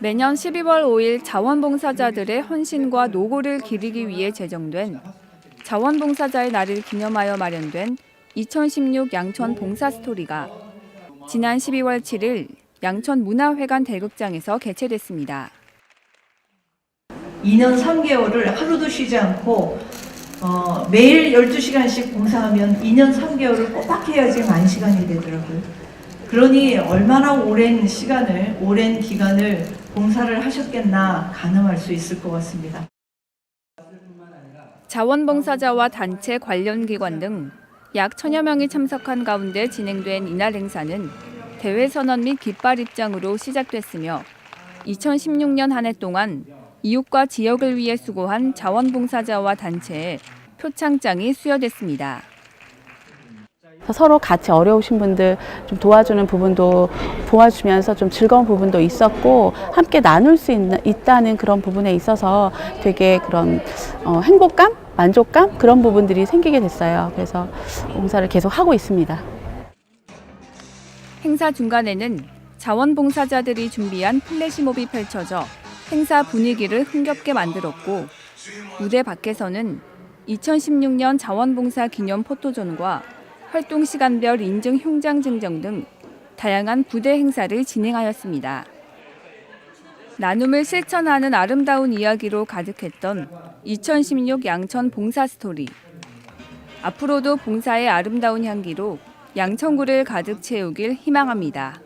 매년 12월 5일 자원봉사자들의 헌신과 노고를 기리기 위해 제정된 자원봉사자의 날을 기념하여 마련된 2016 양천 봉사 스토리가 지난 12월 7일 양천 문화회관 대극장에서 개최됐습니다. 2년 3개월을 하루도 쉬지 않고 어, 매일 12시간씩 봉사하면 2년 3개월을 꼬박 해야지 만 시간이 되더라고요. 그러니 얼마나 오랜 시간을, 오랜 기간을 봉사를 하셨겠나 가늠할 수 있을 것 같습니다. 자원봉사자와 단체 관련 기관 등 약 천여 명이 참석한 가운데 진행된 이날 행사는 대회 선언 및 깃발 입장으로 시작됐으며 2016년 한 해 동안 이웃과 지역을 위해 수고한 자원봉사자와 단체의 표창장이 수여됐습니다. 서로 같이 어려우신 분들 좀 도와주는 부분도 도와주면서 좀 즐거운 부분도 있었고 함께 나눌 수 있는, 있다는 그런 부분에 있어서 되게 그런 어, 행복감, 만족감 그런 부분들이 생기게 됐어요. 그래서 봉사를 계속 하고 있습니다. 행사 중간에는 자원봉사자들이 준비한 플래시몹이 펼쳐져 행사 분위기를 흥겹게 만들었고 무대 밖에서는 2016년 자원봉사 기념 포토존과 활동 시간별 인증 흉장 증정 등 다양한 부대 행사를 진행하였습니다. 나눔을 실천하는 아름다운 이야기로 가득했던 2016 양천 봉사 스토리. 앞으로도 봉사의 아름다운 향기로 양천구를 가득 채우길 희망합니다.